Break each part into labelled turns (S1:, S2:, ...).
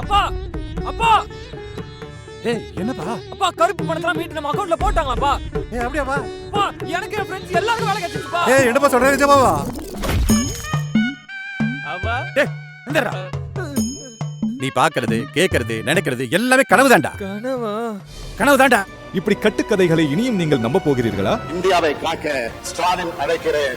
S1: அப்பா! அப்பா!
S2: ஏய் என்னப்பா?
S1: அப்பா கருப்பு பணத்தெல்லாம் மீட்டு நம்ம அக்கவுண்ட்ல போட்டாங்களாப்பா?
S2: ஏய் அப்படியாப்பா
S1: அப்பா எனக்கு என் ஃப்ரெண்ட்ஸ் எல்லாரும் வேலை கிடைச்சிருச்சுப்பா.
S2: ஏய் என்னப்பா சொல்ற நிஜமாவா?
S1: அப்பா
S2: டேய் இந்தடா. நீ பாக்குறது கேக்குறது நினைக்கிறது எல்லாமே கனவு தான்டா
S1: கனவா?
S2: கனவு தான்டா
S3: இப்படி கட்டுக்கதைகளை இனியும் நீங்கள் நம்ப போகிறீர்களா?
S4: இந்தியாவை காக்க ஸ்டாலின் அழைக்கிறேன்.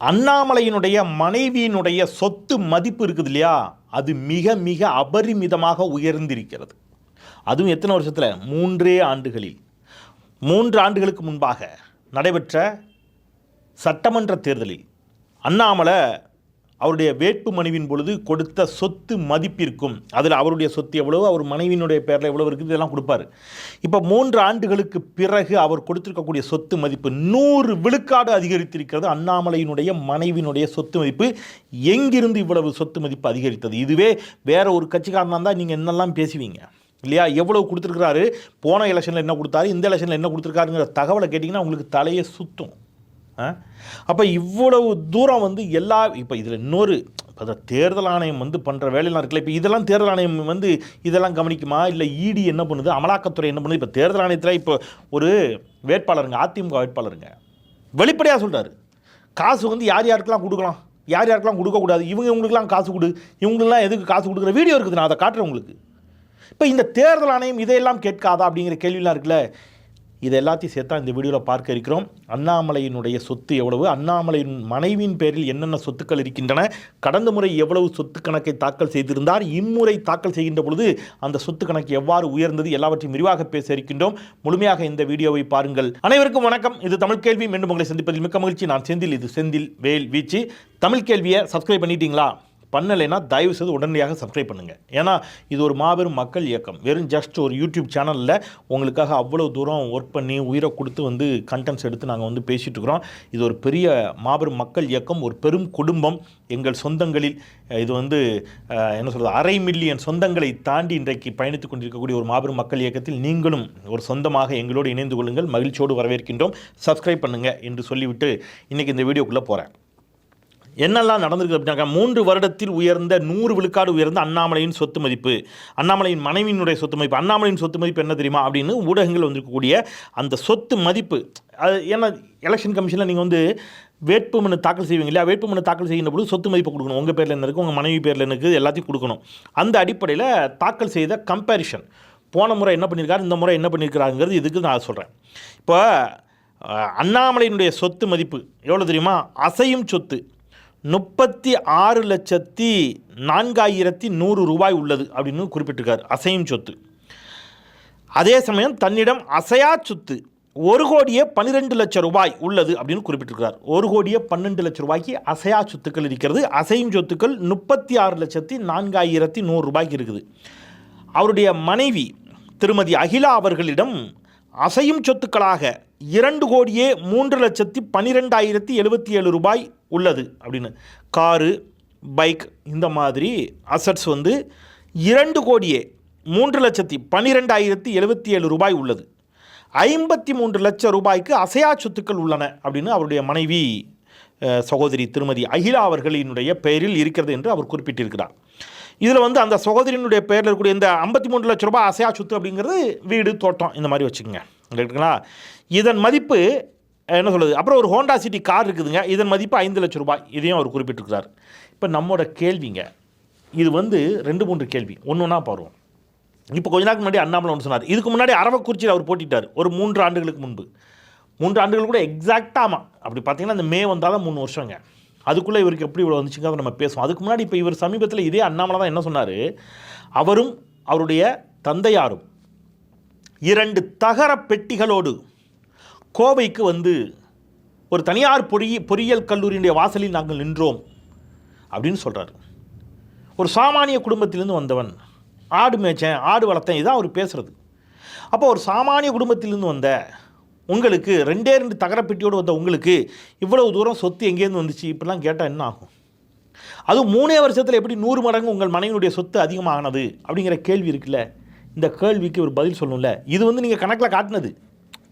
S5: அண்ணாமலையினுடைய மனைவியினுடைய சொத்து மதிப்பு இருக்குது இல்லையா? அது மிக மிக அபரிமிதமாக உயர்ந்திருக்கிறது. அதுவும் எத்தனை வருஷத்தில்? மூன்றே ஆண்டுகளில். மூன்று ஆண்டுகளுக்கு முன்பாக நடைபெற்ற சட்டமன்ற தேர்தலில் அண்ணாமலை அவருடைய வேட்பு மனைவின் பொழுது கொடுத்த சொத்து மதிப்பிற்கும் அதில் அவருடைய சொத்து எவ்வளவு அவர் மனைவியினுடைய பேரில் எவ்வளவு இருக்குது இதெல்லாம் கொடுப்பாரு. இப்போ மூன்று ஆண்டுகளுக்கு பிறகு அவர் கொடுத்திருக்கக்கூடிய சொத்து மதிப்பு நூறு விழுக்காடு அதிகரித்திருக்கிறது. அண்ணாமலையினுடைய மனைவியினுடைய சொத்து மதிப்பு எங்கிருந்து இவ்வளவு சொத்து மதிப்பு அதிகரித்தது? இதுவே வேற ஒரு கட்சிக்காரனாக இருந்தால் நீங்கள் என்னெல்லாம் பேசுவீங்க? இல்லையா? எவ்வளவு கொடுத்துருக்கிறாரு? போன எலெக்ஷனில் என்ன கொடுத்தாரு? இந்த எலெக்ஷனில் என்ன கொடுத்துருக்காருங்கிற தகவலை கேட்டிங்கன்னா உங்களுக்கு தலையை சுத்தும். அப்போ இவ்வளவு தூரம் வந்து எல்லா இப்போ இதில் இன்னொரு இப்போ தேர்தல் ஆணையம் வந்து பண்ணுற வேலையெல்லாம் இருக்குல்ல இப்போ இதெல்லாம் தேர்தல் ஆணையம் வந்து இதெல்லாம் கவனிக்குமா? இல்லை இடி என்ன பண்ணுது? அமலாக்கத்துறை என்ன பண்ணுது? இப்போ தேர்தல் ஆணையத்தில் இப்போ ஒரு வேட்பாளருங்க அதிமுக வேட்பாளருங்க வெளிப்படையாக சொல்கிறாரு காசு வந்து யார் யாருக்கெல்லாம் கொடுக்கலாம்? யார் யாருக்கெல்லாம் கொடுக்கக்கூடாது? இவங்க இவங்களுக்குலாம் காசு கொடு இவங்களுக்குலாம் எதுக்கு காசு கொடுக்குற வீடியோ இருக்குது நான் அதை காட்டுறேன் உங்களுக்கு. இப்போ இந்த தேர்தல் ஆணையம் இதையெல்லாம் கேட்காதா அப்படிங்கிற கேள்விலாம் இருக்குல்ல இது எல்லாத்தையும் சேர்த்தா இந்த வீடியோவில் பார்க்க இருக்கிறோம். அண்ணாமலையினுடைய சொத்து எவ்வளவு? அண்ணாமலையின் மனைவியின் பேரில் என்னென்ன சொத்துக்கள் இருக்கின்றன? கடந்த முறை எவ்வளவு சொத்து கணக்கை தாக்கல் செய்திருந்தார்? இம்முறை தாக்கல் செய்கின்ற பொழுது அந்த சொத்து கணக்கு எவ்வாறு உயர்ந்தது? எல்லாவற்றையும் விரிவாக பேச இருக்கின்றோம். முழுமையாக இந்த வீடியோவை பாருங்கள். அனைவருக்கும் வணக்கம். இது தமிழ் கேள்வி. மீண்டும் உங்களை சந்திப்பதில் மிக்க மகிழ்ச்சி. நான் செந்தில் இது செந்தில் வேல் வீச்சு. தமிழ் கேள்வியை சப்ஸ்கிரைப் பண்ணிட்டீங்களா? பண்ணலைன்னா தயவு செய்து உடனடியாக சப்ஸ்கிரைப் பண்ணுங்கள் ஏன்னா இது ஒரு மாபெரும் மக்கள் இயக்கம். வெறும் ஜஸ்ட் ஒரு யூடியூப் சேனலில் உங்களுக்காக அவ்வளோ தூரம் ஒர்க் பண்ணி உயிரை கொடுத்து வந்து கண்டென்ட்ஸ் எடுத்து நாங்கள் வந்து பேசிகிட்ருக்குறோம் இது ஒரு பெரிய மாபெரும் மக்கள் இயக்கம். ஒரு பெரும் குடும்பம். எங்கள் சொந்தங்களில் இது வந்து என்ன சொல்கிறது அரை மில்லியன் சொந்தங்களை தாண்டி இன்றைக்கு பயணித்து கொண்டிருக்கக்கூடிய ஒரு மாபெரும் மக்கள் இயக்கத்தில் நீங்களும் ஒரு சொந்தமாக எங்களோடு இணைந்து கொள்ளுங்கள். மகிழ்ச்சியோடு வரவேற்கின்றோம். சப்ஸ்கிரைப் பண்ணுங்கள் என்று சொல்லிவிட்டு இன்றைக்கி இந்த வீடியோக்குள்ளே போகிறேன் என்னெல்லாம் நடந்திருக்கு அப்படின்னாக்கா மூன்று வருடத்தில் உயர்ந்த நூறு விழுக்காடு உயர்ந்த அண்ணாமலையின் சொத்து மதிப்பு. அண்ணாமலையின் மனைவியினுடைய சொத்து மதிப்பு. அண்ணாமலையின் சொத்து மதிப்பு என்ன தெரியுமா அப்படின்னு ஊடகங்கள் வந்திருக்கக்கூடிய அந்த சொத்து மதிப்பு. அது ஏன்னா எலெக்ஷன் கமிஷனில் நீங்கள் வந்து வேட்புமனு தாக்கல் செய்வீங்க இல்லையா? வேட்புமனு தாக்கல் செய்கின்ற பொழுது சொத்து மதிப்பு கொடுக்கணும். உங்கள் பேரில் என்ன இருக்குது உங்கள் மனைவி பேரில் இருக்குது எல்லாத்தையும் கொடுக்கணும். அந்த அடிப்படையில் தாக்கல் செய்த கம்பேரிஷன் போன முறை என்ன பண்ணியிருக்காரு? இந்த முறை என்ன பண்ணியிருக்கிறாங்கிறது இதுக்கு நான் சொல்கிறேன் இப்போ அண்ணாமலையினுடைய சொத்து மதிப்பு எவ்வளோ தெரியுமா? அசையும் சொத்து. முப்பத்தி ஆறு லட்சத்தி நான்காயிரத்தி நூறு ரூபாய் உள்ளது அப்படின்னு குறிப்பிட்டிருக்கார். அசையும் சொத்து. அதே சமயம் தன்னிடம் அசையா சொத்து ஒரு கோடியே பன்னிரெண்டு லட்சம் ரூபாய் உள்ளது அப்படின்னு குறிப்பிட்டிருக்கிறார் ஒரு கோடியே பன்னெண்டு லட்சம் ரூபாய்க்கு அசையா சொத்துக்கள் இருக்கிறது. அசையும் சொத்துக்கள் முப்பத்தி ஆறு லட்சத்தி நான்காயிரத்தி நூறு ரூபாய்க்கு இருக்குது. அவருடைய மனைவி திருமதி அகிலா அவர்களிடம் அசையும் சொத்துக்களாக இரண்டு கோடியே மூன்று லட்சத்தி பன்னிரெண்டாயிரத்தி எழுபத்தி ஏழு ரூபாய் உள்ளது அப்படின்னு. காரு பைக் இந்த மாதிரி அசட்ஸ் வந்து இரண்டு கோடியே மூன்று லட்சத்தி பன்னிரெண்டாயிரத்தி எழுபத்தி ஏழு ரூபாய் உள்ளது. ஐம்பத்தி மூன்று லட்சம் ரூபாய்க்கு அசையா சொத்துக்கள் உள்ளன அப்படின்னு அவருடைய மனைவி சகோதரி திருமதி அகிலா அவர்களினுடைய பெயரில் இருக்கிறது என்று அவர் குறிப்பிட்டிருக்கிறார். இதில் வந்து அந்த சகோதரியினுடைய பெயரில் இருக்கக்கூடிய இந்த ஐம்பத்தி மூன்று லட்ச ரூபாய் அசையா சொத்து அப்படிங்கிறது வீடு தோட்டம் இந்த மாதிரி வச்சுக்கோங்க. ரைட்டுங்களா இதன் மதிப்பு என்ன சொல்லுது அப்புறம் ஒரு ஹோண்டா சிட்டி கார் இருக்குதுங்க. இதன் மதிப்பு ஐந்து லட்சம் ரூபாய். இதையும் அவர் குறிப்பிட்டிருக்கிறார். இப்போ நம்மளோட கேள்விங்க. இது வந்து ரெண்டு மூன்று கேள்வி. ஒன்று ஒன்றா பாருவோம். இப்போ கொஞ்ச நாளுக்கு முன்னாடி அண்ணாமலை ஒன்று சொன்னார். இதுக்கு முன்னாடி அரவக்குறிச்சியில் அவர் போட்டிட்டார். ஒரு மூன்று ஆண்டுகளுக்கு முன்பு. மூன்று ஆண்டுகள் கூட எக்ஸாக்டாக ஆமாம் அப்படி பார்த்தீங்கன்னா இந்த மே வந்தால் தான் மூணு வருஷங்க. அதுக்குள்ளே இவருக்கு எப்படி இவ்வளோ வந்துச்சுங்க அதை நம்ம பேசுவோம். அதுக்கு முன்னாடி இப்போ இவர் சமீபத்தில் இதே அண்ணாமலை தான் என்ன சொன்னார்? அவரும் அவருடைய தந்தையாரும் இரண்டு தகர பெட்டிகளோடு கோவைக்கு வந்து ஒரு தனியார் பொறி பொறியியல் கல்லூரியினுடைய வாசலில் நாங்கள் நின்றோம் அப்படின்னு சொல்கிறார் ஒரு சாமானிய குடும்பத்திலேருந்து வந்தவன் ஆடு மேய்ச்சேன் ஆடு வளர்த்தேன் இதான் அவர் பேசுகிறது அப்போ ஒரு சாமானிய குடும்பத்திலேருந்து வந்த உங்களுக்கு ரெண்டே ரெண்டு தகரப்பெட்டியோடு வந்த உங்களுக்கு இவ்வளவு தூரம் சொத்து எங்கேருந்து வந்துச்சு? இப்படிலாம் கேட்டால் என்ன ஆகும்? அதுவும் மூணே வருஷத்தில் எப்படி நூறு மடங்கு உங்கள் மனைவியுடைய சொத்து அதிகமானது? அப்படிங்கிற கேள்வி இருக்குல்ல. இந்த கேள்விக்கு ஒரு பதில் சொல்லணும்ல. இது வந்து நீங்கள் கணக்கில் காட்டினது.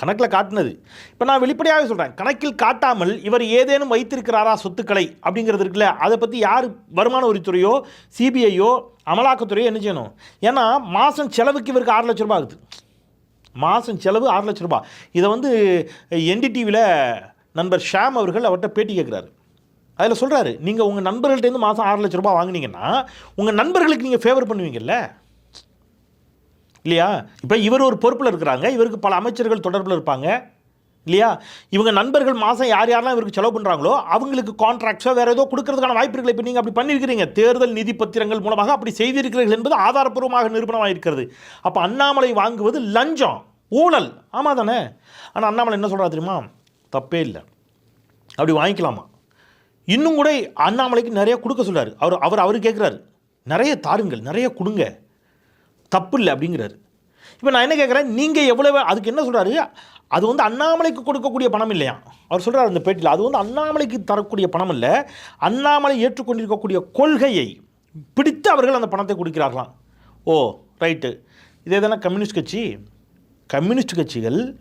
S5: கணக்கில் காட்டினது. இப்போ நான் வெளிப்படையாகவே சொல்கிறேன் கணக்கில் காட்டாமல் இவர் ஏதேனும் வைத்திருக்கிறாரா சொத்துக்களை அப்படிங்கிறது இருக்குல்ல அதை பற்றி யார் வருமான வரித்துறையோ சிபிஐயோ அமலாக்கத்துறையோ என்ன செய்யணும்? ஏன்னா மாதம் செலவுக்கு இவருக்கு ஆறு லட்ச ரூபா ஆகுது. மாதம் செலவு ஆறு லட்ச ரூபா இதை வந்து என்டிடிவியில் நண்பர் ஷாம் அவர்கள் அவர்கிட்ட பேட்டி கேட்குறாரு அதில் சொல்கிறாரு நீங்கள் உங்கள் நண்பர்கள்ட்டேருந்து மாதம் ஆறு லட்ச ரூபாய் வாங்குனீங்கன்னா உங்கள் நண்பர்களுக்கு நீங்கள் ஃபேவர் பண்ணுவீங்கல்ல? இல்லையா? இப்போ இவர் ஒரு பொறுப்பில் இருக்கிறாங்க. இவருக்கு பல அமைச்சர்கள் தொடர்பில் இருப்பாங்க. இல்லையா? இவங்க நண்பர்கள் மாதம் யார் யாரெல்லாம் இவருக்கு செலவு பண்ணுறாங்களோ அவங்களுக்கு கான்ட்ராக்ட்ஸோ வேறு ஏதோ கொடுக்கறதுக்கான வாய்ப்புகள் இப்போ நீங்கள் அப்படி பண்ணியிருக்கிறீங்க. தேர்தல் நிதி பத்திரங்கள் மூலமாக அப்படி செய்திருக்கிறீர்கள் என்பது ஆதாரப்பூர்வமாக நிரூபணமாக இருக்கிறது. அப்போ அண்ணாமலை வாங்குவது லஞ்சம் ஊழல். ஆமாம் தானே? ஆனால் அண்ணாமலை என்ன சொல்கிறா தெரியுமா? தப்பே இல்லை. அப்படி வாங்கிக்கலாமா? இன்னும் கூட அண்ணாமலைக்கு நிறைய கொடுக்க சொல்கிறார் அவர் அவர் அவர் கேட்குறாரு நிறைய தாருங்கள் நிறைய கொடுங்க. தப்பு இல்லை அப்படிங்கிறாரு. இப்போ நான் என்ன கேட்குறேன் நீங்கள் எவ்வளோ அதுக்கு என்ன சொல்கிறாரு அது வந்து அண்ணாமலைக்கு கொடுக்கக்கூடிய பணம் இல்லையா? அவர் சொல்கிறார் அந்த பேட்டியில். அது வந்து அண்ணாமலைக்கு தரக்கூடிய பணம் இல்லை அண்ணாமலை ஏற்றுக்கொண்டிருக்கக்கூடிய கொள்கையை பிடித்து அவர்கள் அந்த பணத்தை கொடுக்கிறார்களாம். ஓ ரைட்டு. இதே தானே கம்யூனிஸ்ட் கட்சி? கம்யூனிஸ்ட் கட்சிகள்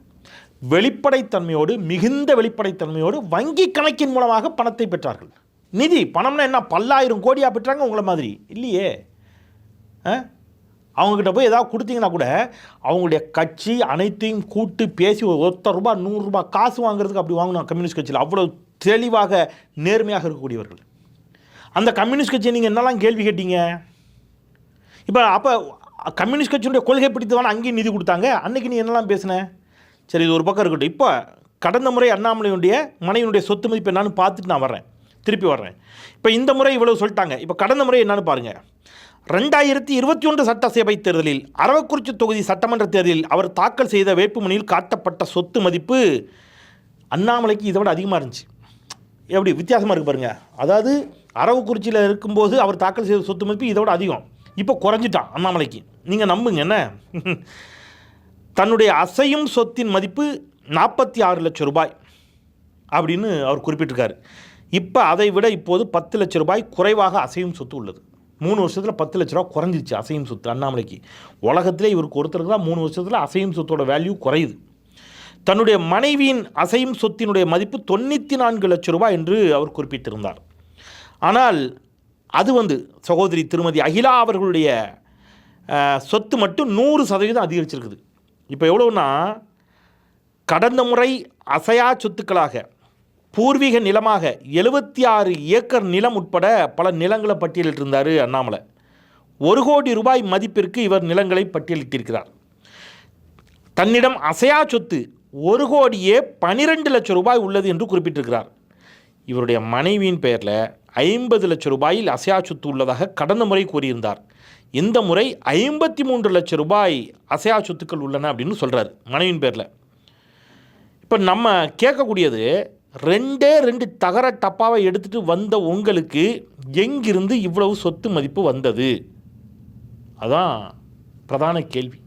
S5: வெளிப்படைத்தன்மையோடு மிகுந்த வெளிப்படைத்தன்மையோடு வங்கி கணக்கின் மூலமாக பணத்தை பெற்றார்கள். நிதி பணம்னா என்ன? பல்லாயிரம் கோடியாக பெற்றாங்க உங்களை மாதிரி. இல்லையே. ஆ? அவங்கக்கிட்ட போய் ஏதாவது கொடுத்தீங்கன்னா கூட அவங்களுடைய கட்சி அனைத்தையும் கூட்டு பேசி ஒருத்தர் ரூபா நூறுரூபா காசு வாங்குறதுக்கு அப்படி வாங்கணும் கம்யூனிஸ்ட் கட்சியில் அவ்வளோ தெளிவாக நேர்மையாக இருக்கக்கூடியவர்கள். அந்த கம்யூனிஸ்ட் கட்சியை நீங்கள் என்னெல்லாம் கேள்வி கேட்டீங்க? இப்போ அப்போ கம்யூனிஸ்ட் கட்சியினுடைய கொள்கை பிடித்தவன அங்கேயும் நிதி கொடுத்தாங்க அன்னைக்கு நீ என்னெல்லாம் பேசினேன் சரி இது ஒரு பக்கம் இருக்கட்டும். இப்போ கடந்த முறை அண்ணாமலையுடைய மனைவியுடைய சொத்து மதிப்பு என்னான்னு பார்த்துட்டு நான் வர்றேன். திருப்பி வர்றேன். இப்போ இந்த முறை இவ்வளோ சொல்லிட்டாங்க. இப்போ கடந்த முறை என்னன்னு பாருங்கள் ரெண்டாயிரத்தி இருபத்தி ஒன்று சட்டசபை தேர்தலில் அரவக்குறிச்சி தொகுதி சட்டமன்ற தேர்தலில் அவர் தாக்கல் செய்த வேட்புமணியில் காட்டப்பட்ட சொத்து மதிப்பு அண்ணாமலைக்கு இதை விட அதிகமாக இருந்துச்சு. எப்படி? வித்தியாசமாக இருக்கு பாருங்க. அதாவது அரவக்குறிச்சியில் இருக்கும்போது அவர் தாக்கல் செய்த சொத்து மதிப்பு இதை விட அதிகம். இப்போ குறைஞ்சிட்டான் அண்ணாமலைக்கு. நீங்கள் நம்புங்க என்ன? தன்னுடைய அசையும் சொத்தின் மதிப்பு நாற்பத்தி ஆறு லட்சம் ரூபாய் அப்படின்னு அவர் குறிப்பிட்டிருக்காரு. இப்போ அதை விட இப்போது பத்து லட்சம் ரூபாய் குறைவாக அசையும் சொத்து உள்ளது. மூணு வருஷத்தில் பத்து லட்ச ரூபா குறைஞ்சிருச்சு அசையும் சொத்து அண்ணாமலைக்கு. உலகத்திலே இவருக்கு ஒருத்தருக்கு தான் மூணு வருஷத்தில் அசையும் சொத்தோட வேல்யூ குறையுது. தன்னுடைய மனைவியின் அசையும் சொத்தினுடைய மதிப்பு தொண்ணூற்றி நான்கு லட்சம் ரூபாய் என்று அவர் குறிப்பிட்டிருந்தார். ஆனால் அது வந்து சகோதரி திருமதி அகிலா அவர்களுடைய சொத்து மட்டும் நூறு சதவீதம் அதிகரிச்சிருக்குது. இப்போ எவ்வளோன்னா கடந்த முறை அசையா சொத்துக்களாக பூர்வீக நிலமாக எழுபத்தி ஆறு ஏக்கர் நிலம் உட்பட பல நிலங்களை பட்டியலிட்டிருந்தார் அண்ணாமலை. ஒரு கோடி ரூபாய் மதிப்பிற்கு இவர் நிலங்களை பட்டியலிட்டிருக்கிறார். தன்னிடம் அசையா சொத்து ஒரு கோடியே பனிரெண்டு லட்சம் ரூபாய் உள்ளது என்று குறிப்பிட்டிருக்கிறார். இவருடைய மனைவியின் பெயரில் ஐம்பது லட்சம் ரூபாயில் அசையா சொத்து உள்ளதாக கடந்த முறை கூறியிருந்தார். இந்த முறை ஐம்பத்தி மூன்று லட்சம் ரூபாய் அசையா சொத்துக்கள் உள்ளன அப்படின்னு சொல்கிறார் மனைவியின் பேரில் இப்போ நம்ம கேட்கக்கூடியது ரெண்டே ரெண்டு தகர டப்பாவை எடுத்துட்டு வந்த உங்களுக்கு எங்கிருந்து இவ்வளவு சொத்து மதிப்பு வந்தது? அதான் பிரதான கேள்வி.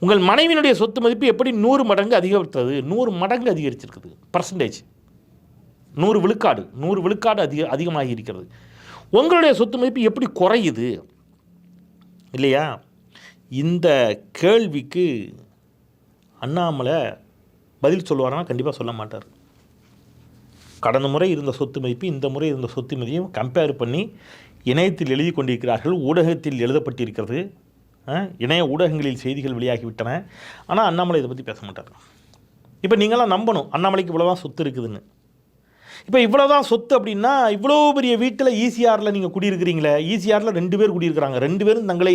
S5: உங்கள் மனைவியினுடைய சொத்து மதிப்பு எப்படி நூறு மடங்கு அதிகரித்தது? நூறு மடங்கு அதிகரிச்சிருக்குது. பர்சன்டேஜ் நூறு விழுக்காடு. நூறு விழுக்காடு அதிக அதிகமாகி இருக்கிறது. உங்களுடைய சொத்து மதிப்பு எப்படி குறையுது? இல்லையா? இந்த கேள்விக்கு அண்ணாமலை பதில் சொல்லுவாருன்னா கண்டிப்பாக சொல்ல மாட்டார். கடந்த முறை இருந்த சொத்து மதிப்பு இந்த முறை இருந்த சொத்து மதிப்பையும் கம்பேர் பண்ணி இணையத்தில் எழுதி கொண்டிருக்கிறார்கள் ஊடகத்தில் எழுதப்பட்டிருக்கிறது. இணைய ஊடகங்களில் செய்திகள் வெளியாகிவிட்டன. ஆனால் அண்ணாமலை இதை பற்றி பேச மாட்டார். இப்போ நீங்களாம் நம்பணும் அண்ணாமலைக்கு இவ்வளோதான் சொத்து இருக்குதுன்னு. இப்போ இவ்வளோதான் சொத்து அப்படின்னா இவ்வளோ பெரிய வீட்டில் ஈசிஆரில் நீங்கள் குடியிருக்கிறீங்களே ஈசிஆரில் ரெண்டு பேர் குடியிருக்கிறாங்க ரெண்டு பேரும் தங்களை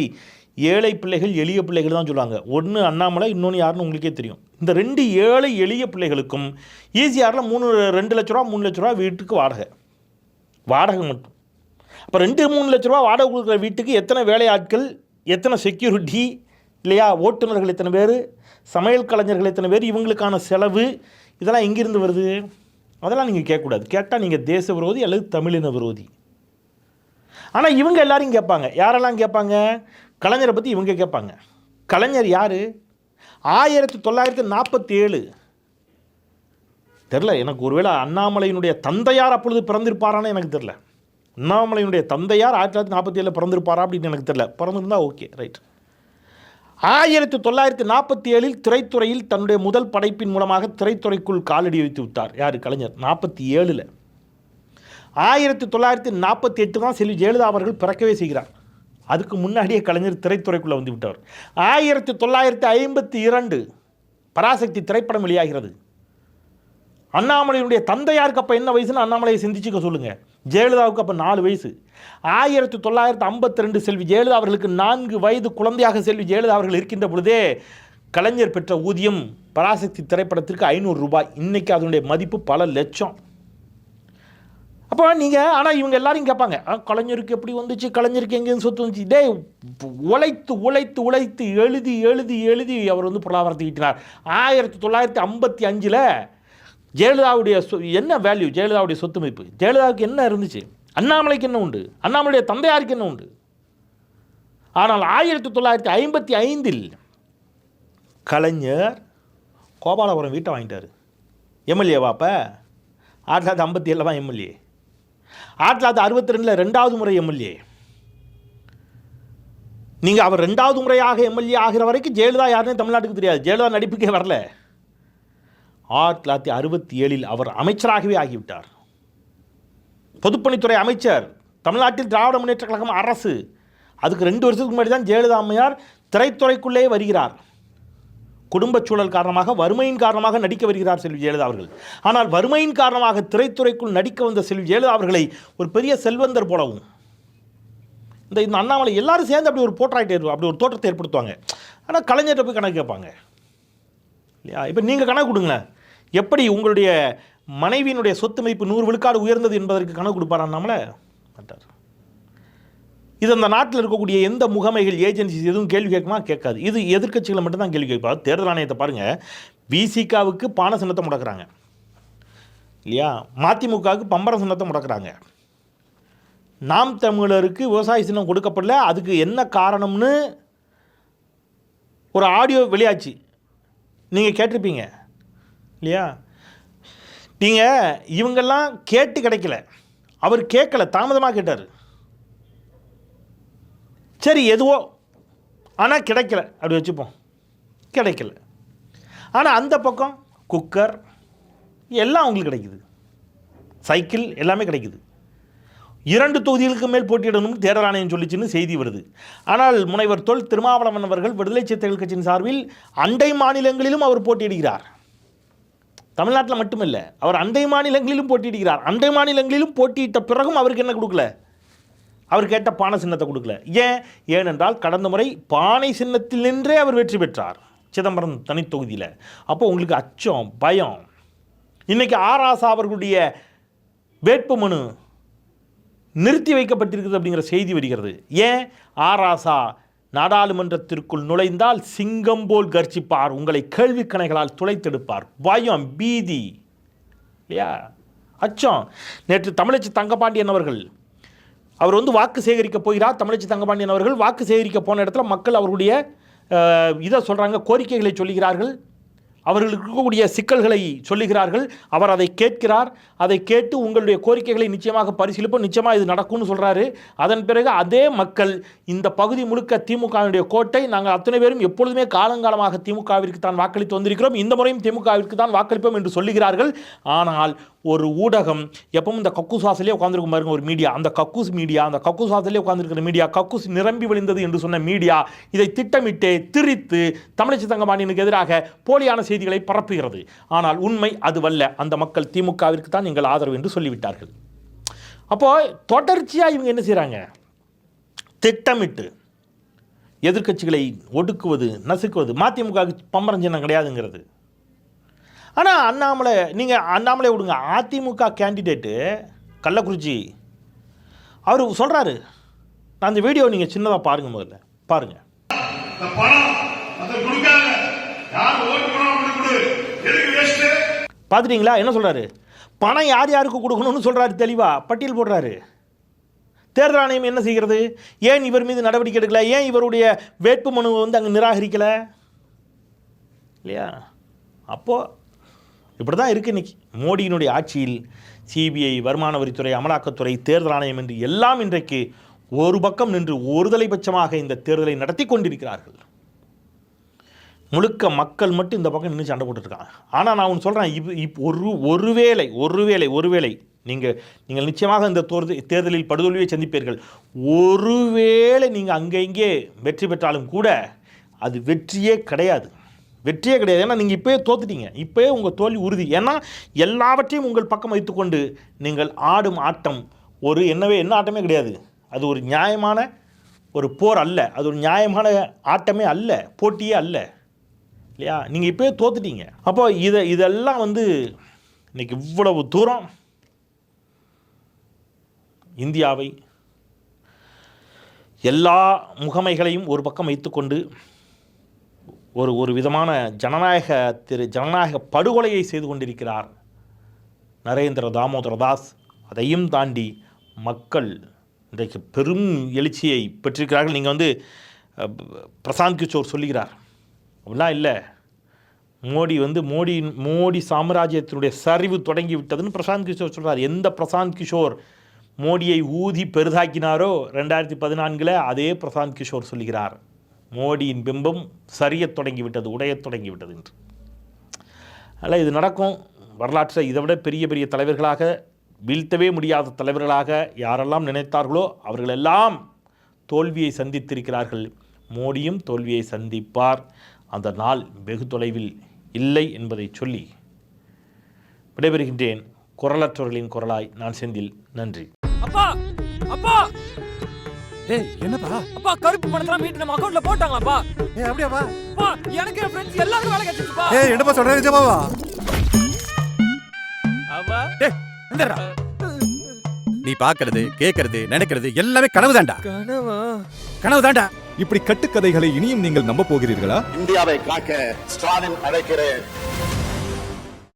S5: ஏழை பிள்ளைகள் எளிய பிள்ளைகள் தான் சொல்லுவாங்க. ஒன்று அண்ணாமலை இன்னொன்று யாருன்னு உங்களுக்கே தெரியும். இந்த ரெண்டு ஏழை எளிய பிள்ளைகளுக்கும் ஈஸியாரில் மூணு ரெண்டு லட்ச ரூபா மூணு லட்ச ரூபா வீட்டுக்கு வாடகை. வாடகை மட்டும். அப்போ ரெண்டு மூணு லட்ச ரூபா வாடகை கொடுக்குற வீட்டுக்கு எத்தனை வேலையாட்கள் எத்தனை செக்யூரிட்டி இல்லையா? ஓட்டுநர்கள் எத்தனை பேர்? சமையல் கலைஞர்கள் எத்தனை பேர்? இவங்களுக்கான செலவு இதெல்லாம் எங்கேருந்து வருது? அதெல்லாம் நீங்கள் கேட்கக்கூடாது. கேட்டால் நீங்கள் தேச விரோதி அல்லது தமிழின விரோதி. ஆனால் இவங்க எல்லாரையும் கேட்பாங்க. யாரெல்லாம் கேட்பாங்க? கலைஞரை பற்றி இவங்க கேட்பாங்க. கலைஞர் யார்? ஆயிரத்தி தொள்ளாயிரத்தி நாற்பத்தி ஏழு தெரில எனக்கு ஒருவேளை அண்ணாமலையினுடைய தந்தையார் அப்பொழுது பிறந்திருப்பாரான்னு எனக்கு தெரில அண்ணாமலையினுடைய தந்தையார் ஆயிரத்தி தொள்ளாயிரத்தி நாற்பத்தி ஏழில் பிறந்திருப்பாரா அப்படின்னு எனக்கு தெரில பிறந்திருந்தா ஓகே ரைட். ஆயிரத்தி தொள்ளாயிரத்தி நாற்பத்தி ஏழில் திரைத்துறையில் தன்னுடைய முதல் படைப்பின் மூலமாக திரைத்துறைக்குள் காலடி வைத்து விட்டார். யார்? கலைஞர். நாற்பத்தி ஏழில் ஆயிரத்தி தொள்ளாயிரத்தி நாற்பத்தி எட்டு தான் செல்வி ஜெயலலிதா அவர்கள் பிறக்கவே செய்கிறார். அதுக்கு முன்னாடியே கலைஞர் திரைத்துறைக்குள்ளே வந்து விட்டவர் ஆயிரத்தி தொள்ளாயிரத்தி ஐம்பத்தி இரண்டு பராசக்தி திரைப்படம் வெளியாகிறது. அண்ணாமலையினுடைய தந்தையாருக்கு அப்போ என்ன வயசுன்னு அண்ணாமலையை சிந்திச்சுக்க சொல்லுங்கள் ஜெயலலிதாவுக்கு அப்போ நாலு வயசு. ஆயிரத்தி தொள்ளாயிரத்தி ஐம்பத்தி ரெண்டு செல்வி ஜெயலலிதா அவர்களுக்கு நான்கு வயது குழந்தையாக செல்வி ஜெயலலிதா அவர்கள் இருக்கின்ற பொழுதே கலைஞர் பெற்ற ஊதியம் பராசக்தி திரைப்படத்திற்கு ஐநூறு ரூபாய். இன்றைக்கி அதனுடைய மதிப்பு பல லட்சம். அப்போ நீங்கள் ஆனால் இவங்க எல்லாரும் கேட்பாங்க. கலைஞருக்கு எப்படி வந்துச்சு? கலைஞருக்கு எங்கேருந்து சொத்து வந்துச்சு? டே உழைத்து உழைத்து உழைத்து எழுதி எழுதி எழுதி அவர் வந்து பொருளாதாரத்தை ஈட்டினார். ஆயிரத்தி தொள்ளாயிரத்தி ஐம்பத்தி அஞ்சில் ஜெயலலிதாவுடைய சொ- என்ன வேல்யூ ஜெயலலிதாவுடைய சொத்து மதிப்பு. ஜெயலலிதாவுக்கு என்ன இருந்துச்சு? அண்ணாமலைக்கு என்ன உண்டு? அண்ணாமலையுடைய தந்தையாருக்கு என்ன உண்டு? ஆனால் ஆயிரத்தி தொள்ளாயிரத்தி ஐம்பத்தி ஐந்தில் கலைஞர் கோபாலபுரம் வீட்டை வாங்கிட்டார். எம்எல்ஏவா அப்போ? ஆயிரத்தி தொள்ளாயிரத்தி ஐம்பத்தி ஏழில் தான் எம்எல்ஏ. ஆயிரத்தி தொள்ளாயிரத்தி அறுபத்தி ரெண்டில் ரெண்டாவது முறை எம்எல்ஏ. நீங்கள் அவர் ரெண்டாவது முறையாக எம்எல்ஏ ஆகிற வரைக்கும் ஜெயலலிதா யாருன்னு தமிழ்நாட்டுக்கு தெரியாது. ஜெயலலிதா நடிப்புக்கே வரல. ஆயிரத்தி தொள்ளாயிரத்தி அறுபத்தி ஏழில் அவர் அமைச்சராகவே ஆகிவிட்டார். பொதுப்பணித்துறை அமைச்சர் தமிழ்நாட்டில் திராவிட முன்னேற்ற கழகம் அரசு. அதுக்கு ரெண்டு வருஷத்துக்கு முன்னாடி தான் ஜெயலலிதா அம்மையார் திரைத்துறைக்குள்ளே வருகிறார். குடும்பச் சூழல் காரணமாக வறுமையின் காரணமாக நடிக்க வருகிறார் செல்வி ஜெயலலிதா அவர்கள். ஆனால் வறுமையின் காரணமாக திரைத்துறைக்குள் நடிக்க வந்த செல்வி ஜெயலலிதா அவர்களை ஒரு பெரிய செல்வந்தர் போலவும் இந்த இந்த அண்ணாமலை எல்லாரும் சேர்ந்து அப்படி ஒரு போர்ட்ராய்ட் அப்படி ஒரு தோற்றத்தை ஏற்படுத்துவாங்க. ஆனால் கலைஞர்கிட்ட போய் கணக்கு கேட்பாங்க. இல்லையா? இப்போ நீங்கள் கணக்கு கொடுங்களேன். எப்படி உங்களுடைய மனைவியினுடைய சொத்து மதிப்பு நூறு விழுக்காடு உயர்ந்தது என்பதற்கு கணக்கு கொடுப்பாரா அண்ணாமலை? மாட்டார். இது அந்த நாட்டில் இருக்கக்கூடிய எந்த முகமைகள் ஏஜென்சிஸ் எதுவும் கேள்வி கேட்குமா? கேட்காது. இது எதிர்க்கட்சிகளை மட்டும்தான் கேள்வி கேட்பாங்க. தேர்தல் ஆணையத்தை பாருங்கள் விசிகாவுக்கு பான சின்னத்தை முடக்கிறாங்க. இல்லையா? மதிமுகவுக்கு பம்பர சின்னத்தை முடக்கிறாங்க. நாம் தமிழருக்கு விவசாய சின்னம் கொடுக்கப்படல. அதுக்கு என்ன காரணம்னு ஒரு ஆடியோ வெளியாச்சு. நீங்கள் கேட்டிருப்பீங்க. இல்லையா? நீங்கள் இவங்கெல்லாம் கேட்டு கிடைக்கல. அவர் கேட்கல. தாமதமாக கேட்டார். சரி எதுவோ ஆனால் கிடைக்கல. அப்படி வச்சுப்போம். கிடைக்கல. ஆனால் அந்த பக்கம் குக்கர் எல்லாம் அவங்களுக்கு கிடைக்குது. சைக்கிள் எல்லாமே கிடைக்குது. இரண்டு தொகுதிகளுக்கு மேல் போட்டியிடணும்னு தேர்தல் ஆணையம் சொல்லிச்சுன்னு செய்தி வருது. ஆனால் முனைவர் தொல் திருமாவளவன் அவர்கள் விடுதலை சிறுத்தைகள் கட்சியின் சார்பில் அண்டை மாநிலங்களிலும் அவர் போட்டியிடுகிறார். தமிழ்நாட்டில் மட்டுமில்லை அவர் அண்டை மாநிலங்களிலும் போட்டியிடுகிறார். அண்டை மாநிலங்களிலும் போட்டியிட்ட பிறகும் அவருக்கு என்ன கொடுக்கல? அவர் கேட்ட பானை சின்னத்தை கொடுக்கல. ஏன்? ஏனென்றால் கடந்த முறை பானை சின்னத்தில் நின்றே அவர் வெற்றி பெற்றார். சிதம்பரம் தனித்தொகுதியில் அப்போ உங்களுக்கு அச்சம் பயம். இன்னைக்கு ஆராசா அவர்களுடைய வேட்புமனு நிறுத்தி வைக்கப்பட்டிருக்கிறது அப்படிங்கிற செய்தி வருகிறது. ஏன்? ஆராசா நாடாளுமன்றத்திற்குள் நுழைந்தால் சிங்கம் போல் கர்ச்சிப்பார். உங்களை கேள்வி கணைகளால் துளைத்தெடுப்பார். பயம் பீதி. இல்லையா? அச்சம். நேற்று தமிழச்சி தங்கபாண்டியன் அவர்கள் அவர் வந்து வாக்கு சேகரிக்க போகிறார். தமிழச்சி தங்கபாண்டியன் அவர்கள் வாக்கு சேகரிக்க போன இடத்துல மக்கள் அவருடைய இதை சொல்கிறாங்க கோரிக்கைகளை சொல்லுகிறார்கள். அவர்களுக்கு இருக்கக்கூடிய சிக்கல்களை சொல்லுகிறார்கள். அவர் அதை கேட்கிறார். அதை கேட்டு உங்களுடைய கோரிக்கைகளை நிச்சயமாக பரிசீலிப்போம். நிச்சயமாக இது நடக்கும்னு சொல்கிறாரு அதன் பிறகு அதே மக்கள் இந்த பகுதி முழுக்க திமுகவினுடைய கோட்டை நாங்கள் அத்தனை பேரும் எப்பொழுதுமே காலங்காலமாக திமுகவிற்கு தான் வாக்களித்து வந்திருக்கிறோம். இந்த முறையும் திமுகவிற்கு தான் வாக்களிப்போம் என்று சொல்லுகிறார்கள். ஆனால் ஒரு ஊடகம் எப்பவும் இந்த கக்கூஸ் வாசலே உட்காந்துருக்கும் பாருங்க ஒரு மீடியா. அந்த கக்கூஸ் மீடியா அந்த கக்கூஸ் வாசலே உட்காந்துருக்கிற மீடியா கக்கூஸ் நிரம்பி விழுந்தது என்று சொன்ன மீடியா இதை திட்டமிட்டு திரித்து தமிழச்சி தங்கமானினுக்கு எதிராக போலியான செய்தி செய்திகளை பரப்புகிறது. ஆனால் உண்மை அதுவல்ல. அந்த மக்கள் திமுகவிற்கு தான் எங்கள் ஆதரவு என்று சொல்லிவிட்டார்கள். அப்போ தொடர்ச்சியாக இவங்க என்ன செய்கிறாங்க திட்டமிட்டு எதிர்க்கட்சிகளை ஒடுக்குவது நசுக்குவது மதிமுகவுக்கு பம்பரஞ்சனம் கிடையாதுங்கிறது. ஆனால் அண்ணாமலை நீங்கள் அண்ணாமலை விடுங்க. அதிமுக கேண்டிடேட்டு கள்ளக்குறிச்சி அவர் சொல்கிறாரு நான் அந்த வீடியோ நீங்கள் சின்னதாக பாருங்கள் முதல்ல. பாருங்கள்
S6: இந்த பணம் அதை கொடுக்காங்க யார் ஓட்டு பணம் அப்படி கொடு எதுக்கு வேஸ்ட்
S5: பார்த்துட்டீங்களா? என்ன சொல்கிறாரு பணம் யார் யாருக்கு கொடுக்கணும்னு சொல்கிறாரு தெளிவாக பட்டியல் போடுறாரு. தேர்தல் ஆணையம் என்ன செய்கிறது? ஏன் இவர் மீது நடவடிக்கை எடுக்கல? ஏன் இவருடைய வேட்பு மனுவை வந்து அங்கே நிராகரிக்கலை? இல்லையா? அப்போது இப்படி தான் இருக்குது இன்றைக்கி மோடியினுடைய ஆட்சியில் சிபிஐ வருமான வரித்துறை அமலாக்கத்துறை தேர்தல் ஆணையம் என்று எல்லாம் இன்றைக்கு ஒரு பக்கம் நின்று ஒருதலைபட்சமாக இந்த தேர்தலை நடத்தி கொண்டிருக்கிறார்கள். முழுக்க மக்கள் மட்டும் இந்த பக்கம் நின்று சண்டை போட்டுருக்காங்க ஆனால் நான் ஒன்று சொல்கிறேன் இப்போ இப்போ ஒரு ஒருவேளை ஒருவேளை ஒருவேளை நீங்கள் நீங்கள் நிச்சயமாக இந்த தோர்து தேர்தலில் படுதோல்வியை சந்திப்பீர்கள். ஒருவேளை நீங்கள் அங்கே இங்கே வெற்றி பெற்றாலும் கூட அது வெற்றியே கிடையாது. வெற்றியே கிடையாது. ஏன்னா நீங்கள் இப்போயே தோத்துட்டீங்க. இப்போயே உங்கள் தோல்வி உறுதி. ஏன்னா எல்லாவற்றையும் உங்கள் பக்கம் வைத்துக்கொண்டு நீங்கள் ஆடும் ஆட்டம் ஒரு என்னவே என்ன ஆட்டமே கிடையாது. அது ஒரு நியாயமான ஒரு போர் அல்ல. அது ஒரு நியாயமான ஆட்டமே அல்ல. போட்டியே அல்ல. இல்லையா? நீங்கள் இப்போயே தோத்துட்டீங்க. அப்போ இதை இதெல்லாம் வந்து இன்னைக்கு இவ்வளவு தூரம் இந்தியாவை எல்லா முகமைகளையும் ஒரு பக்கம் வைத்துக்கொண்டு ஒரு ஒரு விதமான ஜனநாயக திரு ஜனநாயக படுகொலையை செய்து கொண்டிருக்கிறார் நரேந்திர தாமோதர தாஸ். அதையும் தாண்டி மக்கள் இன்றைக்கு பெரும் எழுச்சியை பெற்றிருக்கிறார்கள். நீங்கள் வந்து பிரசாந்த் கிஷோர் சொல்லுகிறார். அப்படிலாம் இல்லை. மோடி வந்து மோடி மோடி சாம்ராஜ்யத்தினுடைய சரிவு தொடங்கி விட்டதுன்னு பிரசாந்த் கிஷோர் சொல்கிறார் எந்த பிரசாந்த் கிஷோர் மோடியை ஊதி பெரிதாக்கினாரோ ரெண்டாயிரத்தி பதினான்கில் அதே பிரசாந்த் கிஷோர் சொல்கிறார் மோடியின் பிம்பம் சரியத் தொடங்கி விட்டது உடையத் தொடங்கி விட்டது என்று. அல்ல இது நடக்கும். வரலாற்றில் இதை விட பெரிய பெரிய தலைவர்களாக வீழ்த்தவே முடியாத தலைவர்களாக யாரெல்லாம் நினைத்தார்களோ அவர்களெல்லாம் தோல்வியை சந்தித்திருக்கிறார்கள். மோடியும் தோல்வியை சந்திப்பார். அந்த நாள் வெகு தொலைவில் இல்லை என்பதை சொல்லி விடைபெறுகின்றேன். குரலற்றவர்களின் குரலாய் நான் செந்தில். நன்றி.
S1: அப்பா! அப்பா!
S2: ஏய் என்னப்பா?
S1: அப்பா கருப்பு பணத்தெல்லாம் மீட்டு நம்ம அக்கௌண்ட்ல போட்டாங்களாப்பா?
S2: ஏய் அப்படியாப்பா?
S1: அப்பா எனக்கு என் ஃப்ரெண்ட்ஸ் எல்லாருக்கும் வேலை கிடைச்சிச்சுப்பா
S2: ஏய் என்னப்பா சொல்ற நிஜமாவா?
S1: அப்பா
S2: ஏய் இந்தடா. நீ பாக்குறது கேக்குறது நினைக்கிறது எல்லாமே கனவு தான்டா
S1: கனவா?
S2: கனவு தான்டா
S3: இப்படி கட்டுக்கதைகளை இனியும் நீங்கள் நம்ப போகிறீர்களா?
S4: இந்தியாவை காக்க ஸ்டாலின் அழைக்கிறேன்.